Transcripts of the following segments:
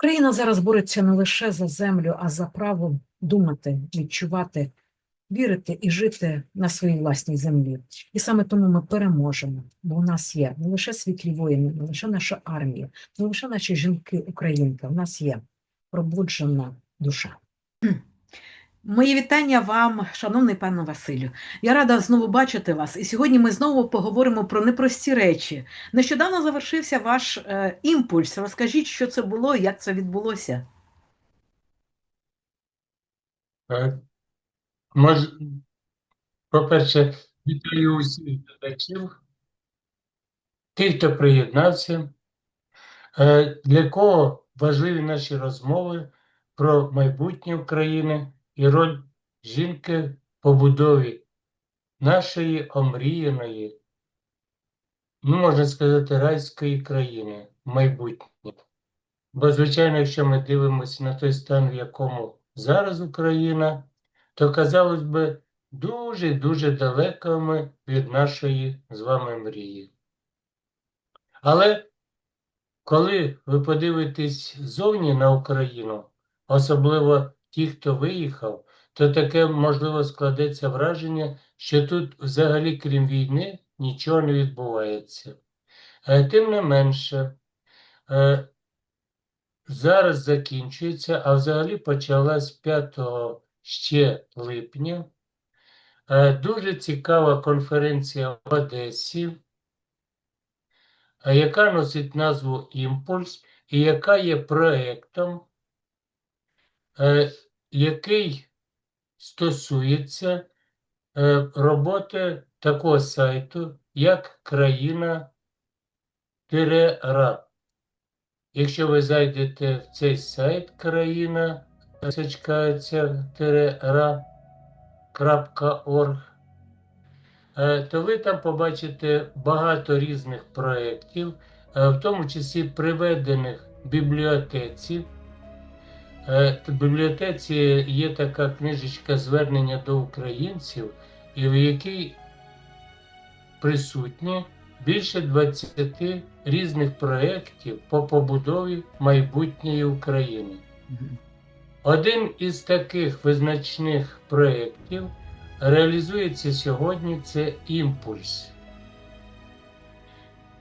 Україна зараз бореться не лише за землю, а за право думати, відчувати, вірити і жити на своїй власній землі. І саме тому ми переможемо, бо у нас є не лише світлі воїни, не лише наша армія, не лише наші жінки-українки. У нас є пробуджена душа. Мої вітання вам, шановний пане Василю. Я рада знову бачити вас. І сьогодні ми знову поговоримо про непрості речі. Нещодавно завершився ваш е, імпульс. Розкажіть, що це було і як це відбулося. Мож... По-перше, вітаю усіх глядачів, тих, хто приєднався, Е, для кого важливі наші розмови про майбутнє України і роль жінки в побудові нашої омріяної, ну, можна сказати, райської країни майбутнє. Бо, звичайно, якщо ми дивимося на той стан, в якому зараз Україна, то, казалось би, дуже-дуже далеко ми від нашої з вами мрії. Але коли ви подивитесь зовні на Україну, особливо ті, хто виїхав, то таке, можливо, складеться враження, що тут взагалі, крім війни, нічого не відбувається. Е, Тим не менше, е, зараз закінчується, а взагалі почалась 5 ще липня. Е, Дуже цікава конференція в Одесі, яка носить назву Імпульс і яка є проєктом, е, який стосується е, роботи такого сайту, як країна-ра. Якщо ви зайдете в цей сайт країна ра.орг, е, то ви там побачите багато різних проєктів, в тому числі приведених бібліотеці. Е, В бібліотеці є така книжечка Звернення до українців, і в якій присутні більше 20 різних проєктів по побудові майбутньої України. Один із таких визначних проєктів реалізується сьогодні це імпульс.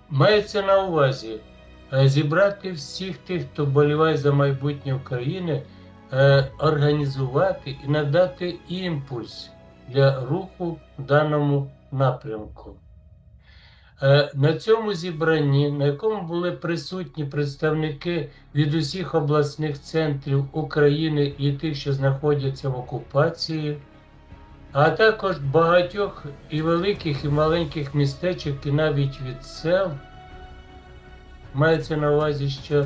Мається на увазі зібрати всіх тих, хто боліває за майбутнє України, е, організувати і надати імпульс для руху в даному напрямку. Е, На цьому зібранні, на якому були присутні представники від усіх обласних центрів України і тих, що знаходяться в окупації, а також багатьох і великих, і маленьких містечок, і навіть від сел, мається на увазі, що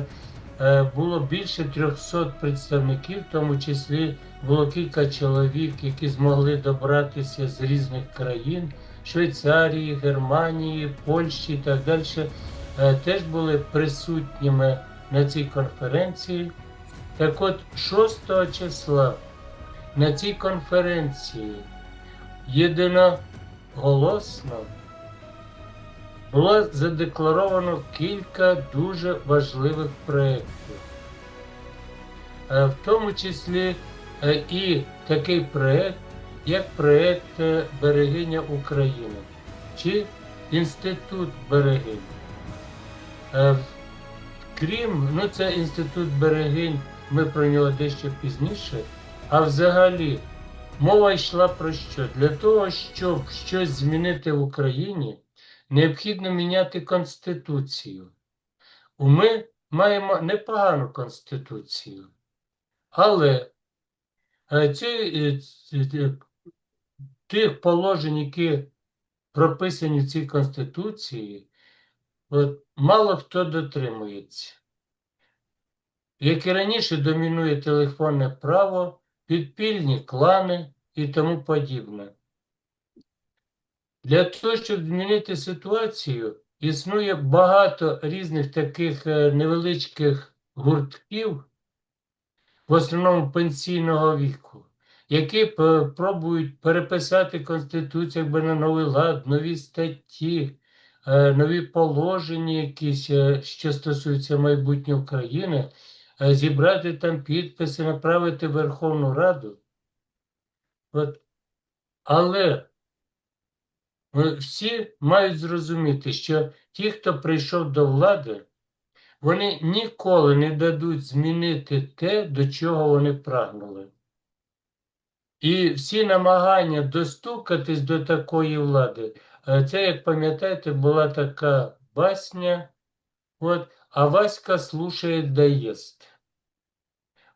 е, було більше 300 представників, в тому числі було кілька чоловік, які змогли добратися з різних країн. Швейцарії, Германії, Польщі і так далі, е, теж були присутніми на цій конференції. Так от 6 числа на цій конференції єдиноголосно було задекларовано кілька дуже важливих проєктів. Е, В тому числі е, і такий проєкт, як проєкт е, Берегиня України чи Інститут Берегинь. Крім, ну це інститут берегинь, ми про нього дещо пізніше. А взагалі, мова йшла про що? Для того, щоб щось змінити в Україні, необхідно міняти Конституцію. Ми маємо непогану Конституцію. Але е, е, тих положень, які прописані в цій Конституції, от, мало хто дотримується. Як і раніше, домінує телефонне право, підпільні клани і тому подібне. Для того, щоб змінити ситуацію, існує багато різних таких е, невеличких гуртків, в основному пенсійного віку, які пробують переписати Конституцію якби на новий лад, нові статті, е, нові положення, якісь, е, що стосуються майбутнього України, е, зібрати там підписи, направити Верховну Раду. От. Але всі мають зрозуміти, що ті, хто прийшов до влади, вони ніколи не дадуть змінити те, до чого вони прагнули. І всі намагання достукатись до такої влади, е, це, як пам'ятаєте, була така басня, от, а Васька слушає єсть.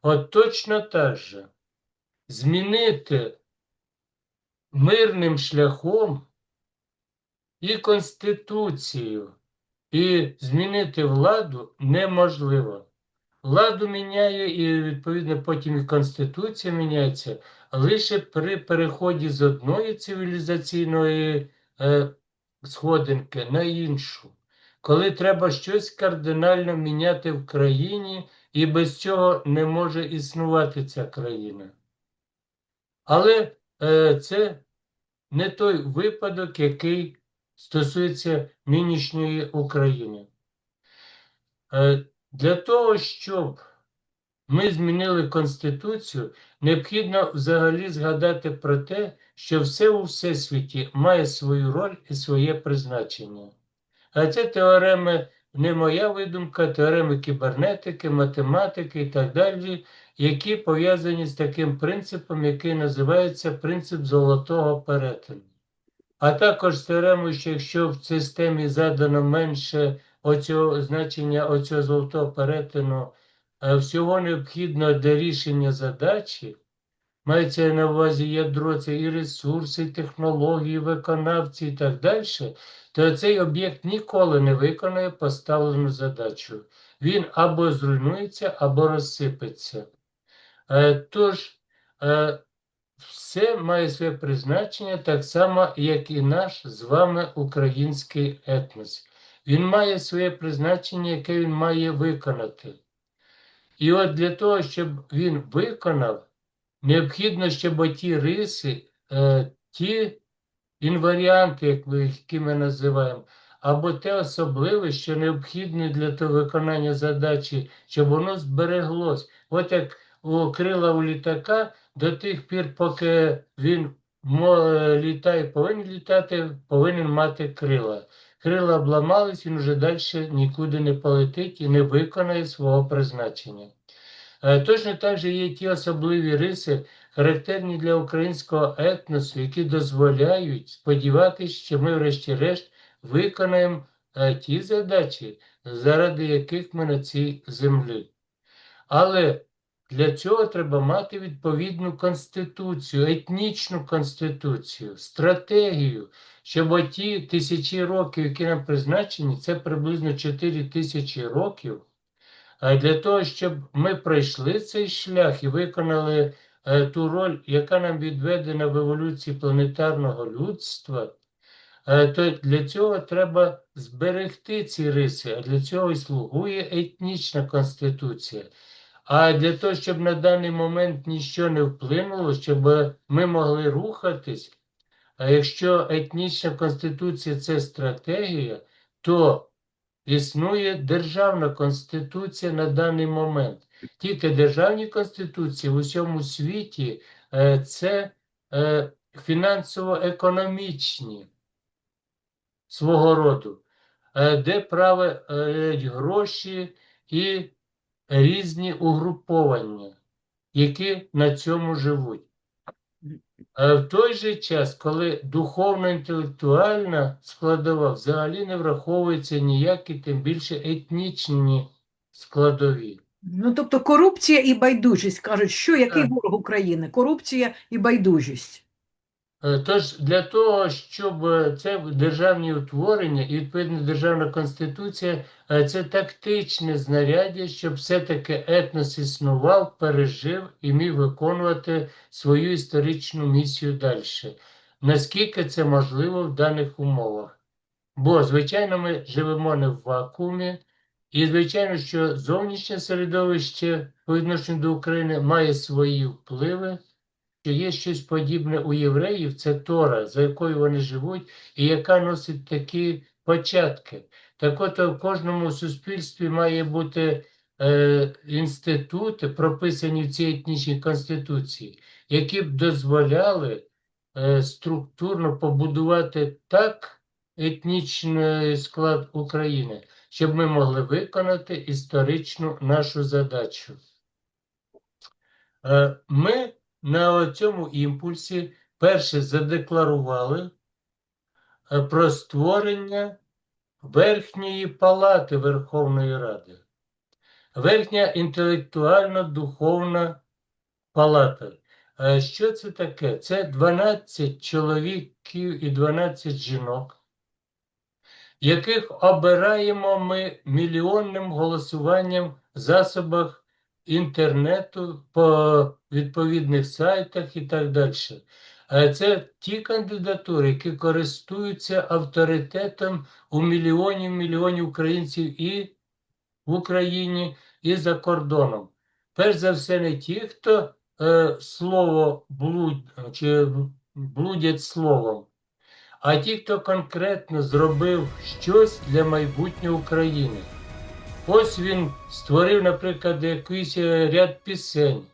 От точно так же. Змінити мирним шляхом і Конституцію, і змінити владу неможливо. Владу міняє і, відповідно, потім і Конституція міняється лише при переході з одної цивілізаційної е, сходинки на іншу, коли треба щось кардинально міняти в країні, і без цього не може існувати ця країна. Але е, це не той випадок, який стосується нинішньої України. Е, для того, щоб ми змінили Конституцію, необхідно взагалі згадати про те, що все у всесвіті має свою роль і своє призначення. А це теореми не моя видумка, теореми кібернетики, математики і так далі, які пов'язані з таким принципом, який називається принцип золотого перетину. А також з теоремою, що якщо в системі задано менше оцього значення оцього золотого перетину, е, всього необхідно для рішення задачі, мається на увазі ядро, це і ресурси, і технології, і виконавці і так далі, то цей об'єкт ніколи не виконає поставлену задачу. Він або зруйнується, або розсипеться. Е, Тож, е, все має своє призначення так само, як і наш з вами український етнос. Він має своє призначення, яке він має виконати. І от для того, щоб він виконав, необхідно, щоб оті риси, е, ті інваріанти, які ми називаємо, або те особливе, що необхідне для того виконання задачі, щоб воно збереглось. От як у крила у літака до тих пір, поки він літає, повинен літати, повинен мати крила. Крила обламались, він вже далі нікуди не полетить і не виконає свого призначення. Е, Точно так же є ті особливі риси, характерні для українського етносу, які дозволяють сподіватися, що ми, врешті-решт, виконаємо е, ті задачі, заради яких ми на цій землі. Але для цього треба мати відповідну конституцію, етнічну конституцію, стратегію, щоб оті тисячі років, які нам призначені, це приблизно 4 тисячі років. А для того, щоб ми пройшли цей шлях і виконали е, ту роль, яка нам відведена в еволюції планетарного людства, е, то для цього треба зберегти ці риси, а для цього і слугує етнічна конституція. А для того, щоб на даний момент нічого не вплинуло, щоб ми могли рухатись, а якщо етнічна конституція це стратегія, то існує державна конституція на даний момент. Тільки державні конституції в усьому світі е, це е, фінансово-економічні свого роду, е, де править гроші і різні угруповання, які на цьому живуть. А в той же час, коли духовно-інтелектуальна складова взагалі не враховується ніякі, тим більше етнічні складові. Ну, тобто корупція і байдужість кажуть, що який Так. ворог України? Корупція і байдужість. Е, Тож для того, щоб е, це державні утворення і відповідно державна конституція, е, це тактичне знаряддя, щоб все-таки етнос існував, пережив і міг виконувати свою історичну місію далі. Наскільки це можливо в даних умовах? Бо, звичайно, ми живемо не в вакуумі, і, звичайно, що зовнішнє середовище по відношенню до України має свої впливи що є щось подібне у євреїв, це Тора, за якою вони живуть, і яка носить такі початки. Так от в кожному суспільстві має бути е, інститути, прописані в цій етнічній конституції, які б дозволяли е, структурно побудувати так етнічний склад України, щоб ми могли виконати історичну нашу задачу. Е, Ми на цьому імпульсі перше задекларували е, про створення Верхньої палати Верховної Ради. Верхня інтелектуально-духовна палата. Е, Що це таке? Це 12 чоловіків і 12 жінок, яких обираємо ми мільйонним голосуванням в засобах інтернету по відповідних сайтах і так далі. Це ті кандидатури, які користуються авторитетом у мільйонів мільйонів українців і в Україні, і за кордоном. Перш за все, не ті, хто е, слово блуд, чи блудять словом, а ті, хто конкретно зробив щось для майбутнього України. Ось він створив, наприклад, якийсь е, ряд пісень,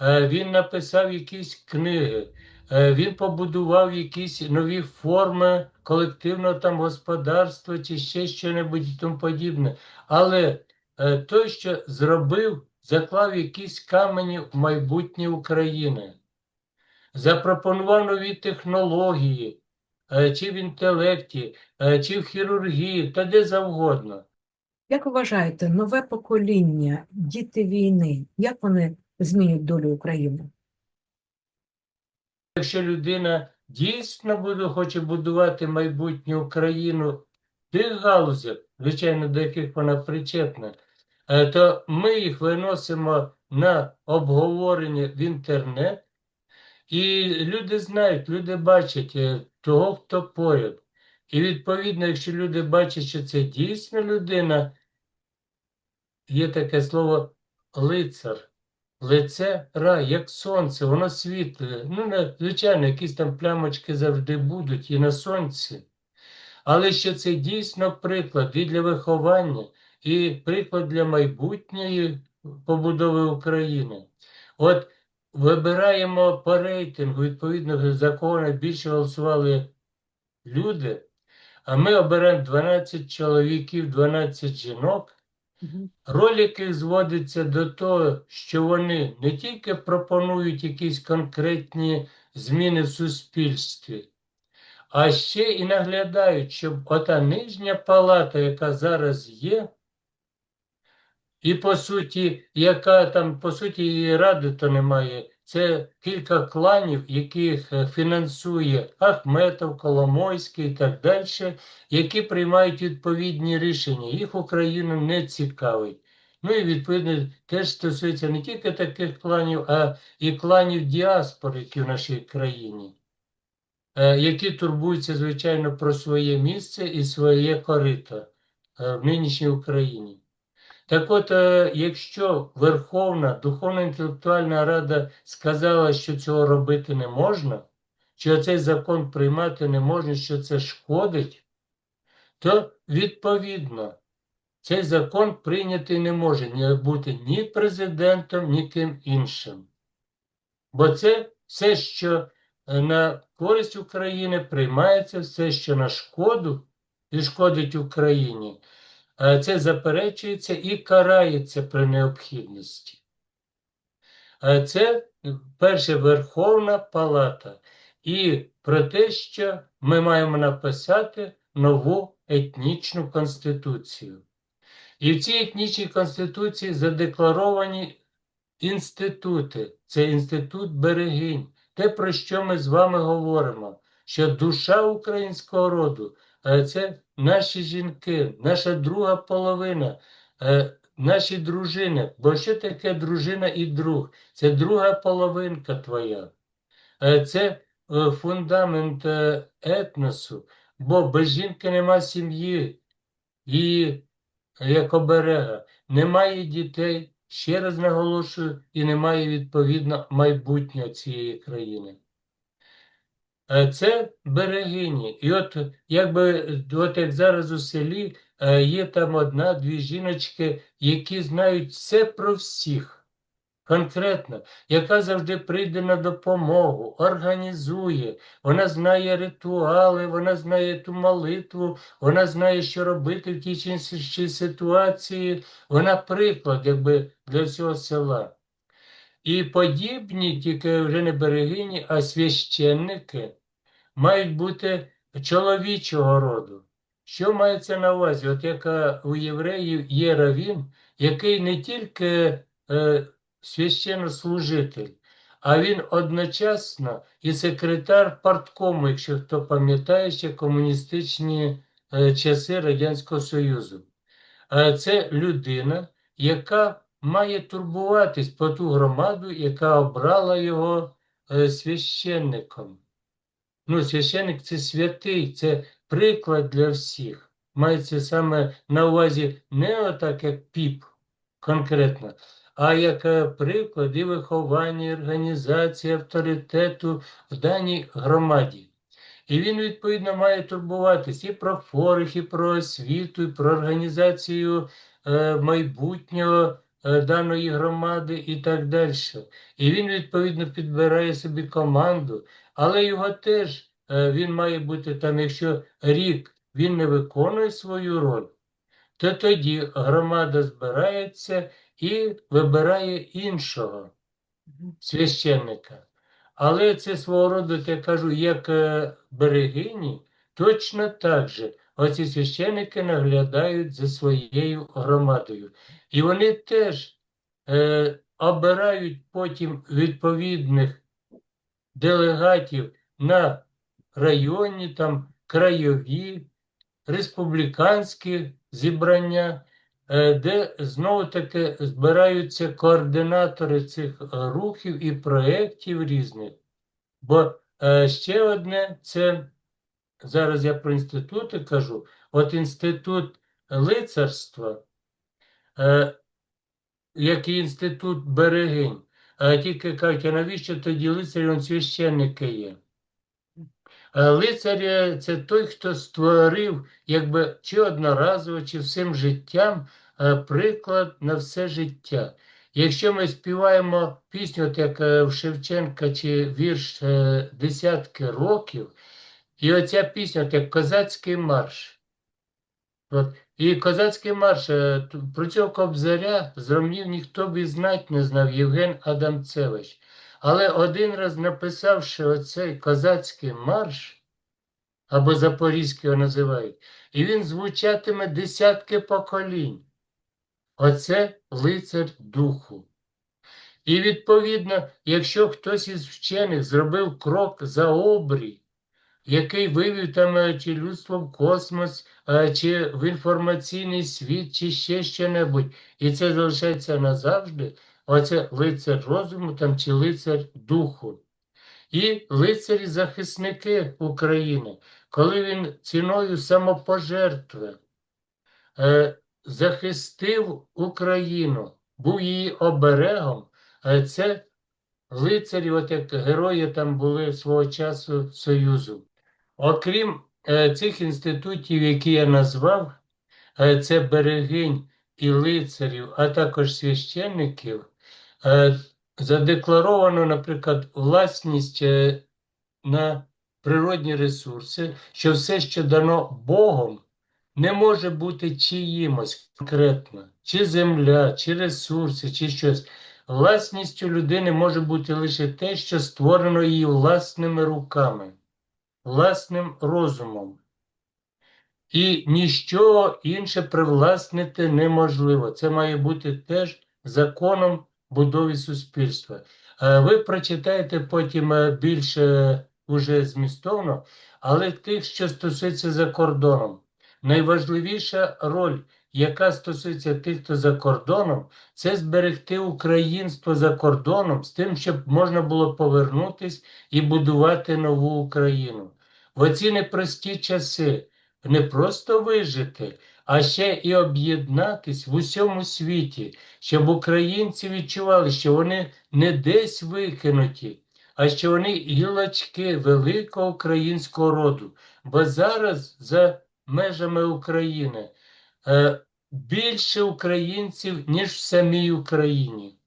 е, він написав якісь книги, е, він побудував якісь нові форми колективного там господарства чи ще що-небудь і тому подібне. Але той, що зробив, заклав якісь камені в майбутнє України, запропонував нові технології, чи в інтелекті, чи в хірургії, та де завгодно. Як ви вважаєте, нове покоління, діти війни, як вони змінять долю України? Якщо людина дійсно буде, хоче будувати майбутню Україну тих галузях, звичайно, до яких вона причетна, е, то ми їх виносимо на обговорення в інтернет, і люди знають, люди бачать е, того, хто поряд. І відповідно, якщо люди бачать, що це дійсно людина, є таке слово лицар. Лице рай, як сонце, воно світле. Ну, звичайно, якісь там плямочки завжди будуть і на сонці. Але що це дійсно приклад і для виховання, і приклад для майбутньої побудови України. От вибираємо по рейтингу, відповідно до закону, більше голосували люди, а ми обираємо 12 чоловіків, 12 жінок. Роль яких зводиться до того, що вони не тільки пропонують якісь конкретні зміни в суспільстві, а ще і наглядають, щоб ота нижня палата, яка зараз є, і по суті, яка там, по суті, її ради то немає. Це кілька кланів, яких е, фінансує Ахметов, Коломойський і так далі, які приймають відповідні рішення. Їх Україну не цікавить. Ну і відповідно теж стосується не тільки таких кланів, а і кланів діаспори, які в нашій країні, е, які турбуються, звичайно, про своє місце і своє корито е, в нинішній Україні. Так от, е, якщо Верховна Духовна інтелектуальна рада сказала, що цього робити не можна, що цей закон приймати не можна, що це шкодить, то відповідно цей закон прийнятий не може бути ні президентом, ні ким іншим. Бо це все, що е, на користь України приймається, все, що на шкоду і шкодить Україні, це заперечується і карається при необхідності. Це перше Верховна Палата. І про те, що ми маємо написати нову етнічну конституцію. І в цій етнічній конституції задекларовані інститути. Це інститут берегинь. Те, про що ми з вами говоримо, що душа українського роду це наші жінки, наша друга половина, е, наші дружини. Бо що таке дружина і друг? Це друга половинка твоя. Е, Це е, фундамент е, етносу, бо без жінки нема сім'ї, її як оберега, немає дітей, ще раз наголошую, і немає відповідно майбутнього цієї країни. Е, Це берегині. І от якби от як зараз у селі е, є там одна-дві жіночки, які знають все про всіх. Конкретно, яка завжди прийде на допомогу, організує, вона знає ритуали, вона знає ту молитву, вона знає, що робити в тій чи іншій ситуації. Вона приклад якби, для всього села. І подібні, тільки вже не берегині, а священники мають бути чоловічого роду. Що мається на увазі? От як е, у євреїв є равін, який не тільки е, священнослужитель, а він одночасно і секретар парткому, якщо хто пам'ятає ще комуністичні е, часи Радянського Союзу. Е, Це людина, яка має турбуватись про ту громаду, яка обрала його е, священником. Ну, священник це святий, це приклад для всіх. Мається саме на увазі не отак, як піп конкретно, а як е, приклад і виховання, і організації авторитету в даній громаді. І він, відповідно, має турбуватись і про хворих, і про освіту, і про організацію е, майбутнього даної громади і так далі. І він, відповідно, підбирає собі команду, але його теж е, він має бути там, якщо рік він не виконує свою роль, то тоді громада збирається і вибирає іншого священника. Але це свого роду, я кажу, як е, берегині, точно так же оці священники наглядають за своєю громадою. І вони теж е, обирають потім відповідних делегатів на районні, там, краєві, республіканські зібрання, е, де знову-таки збираються координатори цих рухів і проєктів різних. Бо е, ще одне це зараз я про інститути кажу. От інститут лицарства, е, як і інститут берегинь, е, тільки кажуть, а навіщо тоді лицарі, он священники є? Е, Лицар е, це той, хто створив, якби чи одноразово, чи всім життям е, приклад на все життя. Якщо ми співаємо пісню, от як е, в Шевченка чи вірш десятки років, і оця пісня, от як козацький марш. От. І козацький марш, е, про цього кобзаря з ромнів ніхто б і знать не знав Євген Адамцевич. Але один раз написавши оцей козацький марш, або Запорізький його називають, і він звучатиме десятки поколінь. Оце лицар духу. І відповідно, якщо хтось із вчених зробив крок за обрій, який вивів там чи людство в космос, е, чи в інформаційний світ, чи ще що-небудь, і це залишається назавжди, оце лицар розуму там, чи лицар духу. І лицарі-захисники України, коли він ціною самопожертви е, захистив Україну, був її оберегом, е, це лицарі, от як герої там були свого часу Союзу. Окрім е, цих інститутів, які я назвав, е, це берегинь і лицарів, а також священників, е, задекларовано, наприклад, власність на природні ресурси, що все, що дано Богом, не може бути чиїмось конкретно, чи земля, чи ресурси, чи щось. Власністю людини може бути лише те, що створено її власними руками, власним розумом. І ніщо інше привласнити неможливо. Це має бути теж законом будови суспільства. Е, Ви прочитаєте потім е, більше уже змістовно, але тих, що стосується за кордоном. Найважливіша роль, яка стосується тих, хто за кордоном, це зберегти українство за кордоном з тим, щоб можна було повернутись і будувати нову Україну. В оці непрості часи не просто вижити, а ще і об'єднатись в усьому світі, щоб українці відчували, що вони не десь викинуті, а що вони гілочки великого українського роду. Бо зараз за межами України е, більше українців, ніж в самій Україні.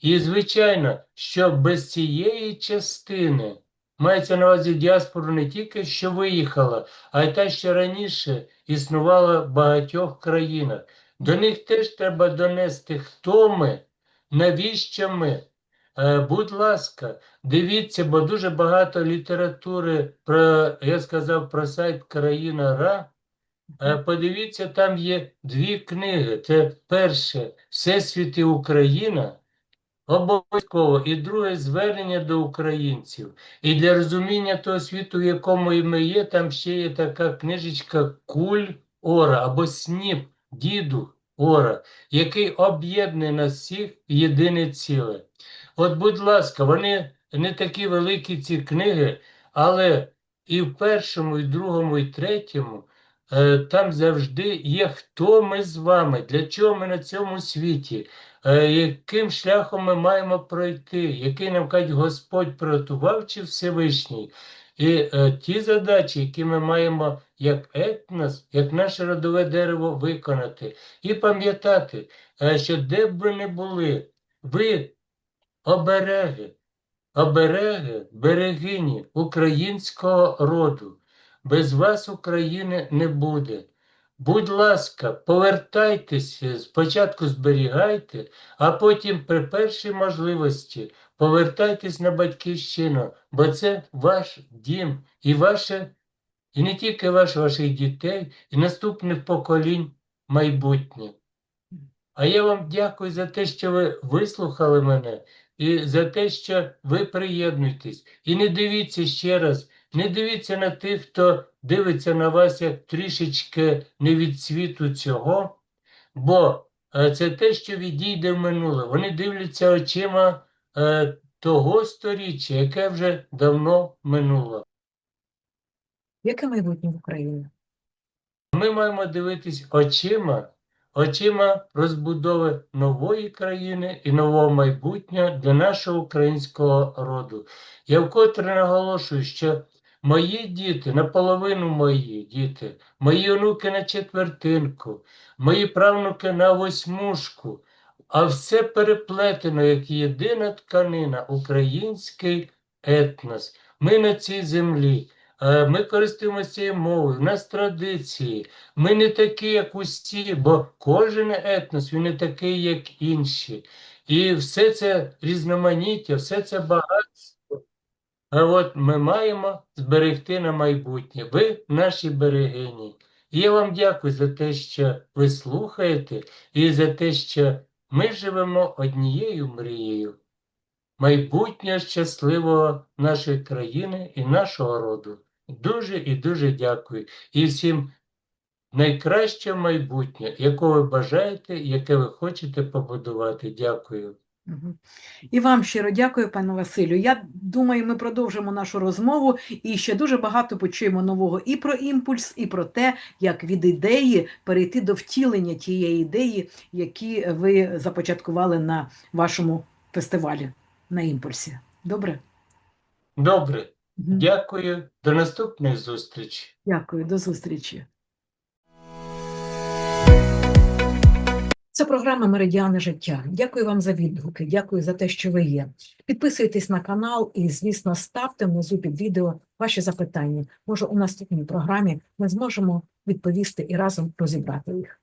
І, звичайно, що без цієї частини мається на увазі діаспору не тільки що виїхала, а й та, що раніше існувала в багатьох країнах. До них теж треба донести, хто ми, навіщо ми. Е, Будь ласка, дивіться, бо дуже багато літератури про, я сказав, про сайт Країна Ра. Е, Подивіться, там є дві книги. Це перше Всесвіт і Україна. Обов'язково. І друге звернення до українців. І для розуміння того світу, в якому і ми є, там ще є така книжечка Куль Ора або Сніп Діду Ора, який об'єднує нас всіх в єдине ціле. От, будь ласка, вони не такі великі ці книги, але і в першому, і в другому, і третьому е, там завжди є хто ми з вами, для чого ми на цьому світі, яким шляхом ми маємо пройти, який нам каже Господь приготував чи Всевишній. І е, ті задачі, які ми маємо як етнос, як наше родове дерево виконати, і пам'ятати, е, що де б ви не були, ви обереги, обереги, берегині українського роду. Без вас України не буде. Будь ласка, повертайтеся, спочатку зберігайте, а потім при першій можливості повертайтесь на батьківщину, бо це ваш дім і ваше, і не тільки ваш, ваших дітей, і наступних поколінь майбутнє. А я вам дякую за те, що ви вислухали мене, і за те, що ви приєднуєтесь. І не дивіться ще раз, не дивіться на тих, хто дивиться на вас як трішечки не від світу цього, бо е, це те, що відійде в минуле. Вони дивляться очима е, того сторіччя, яке вже давно минуло. Яке майбутнє в Україні? Ми маємо дивитись очима, очима розбудови нової країни і нового майбутнього для нашого українського роду. Я вкотре наголошую, що мої діти, наполовину мої діти, мої онуки на четвертинку, мої правнуки на восьмушку, а все переплетено як єдина тканина, український етнос. Ми на цій землі. Е, Ми користуємося цією мовою, у нас традиції. Ми не такі, як усі, бо кожен етнос він не такий, як інші. І все це різноманіття, все це багатство. А от ми маємо зберегти на майбутнє. Ви наші берегині. Я вам дякую за те, що ви слухаєте, і за те, що ми живемо однією мрією майбутнього щасливого нашої країни і нашого роду. Дуже і дуже дякую. І всім найкраще майбутнє, якого ви бажаєте, яке ви хочете побудувати. Дякую. І вам щиро дякую, пане Василю. Я думаю, ми продовжимо нашу розмову і ще дуже багато почуємо нового і про імпульс, і про те, як від ідеї перейти до втілення тієї ідеї, які ви започаткували на вашому фестивалі на імпульсі. Добре? Добре, дякую. До наступної зустрічі. Дякую, до зустрічі. Це програма Меридіани життя. Дякую вам за відгуки, дякую за те, що ви є. Підписуйтесь на канал і, звісно, ставте внизу під відео ваші запитання. Може, у наступній програмі ми зможемо відповісти і разом розібрати їх.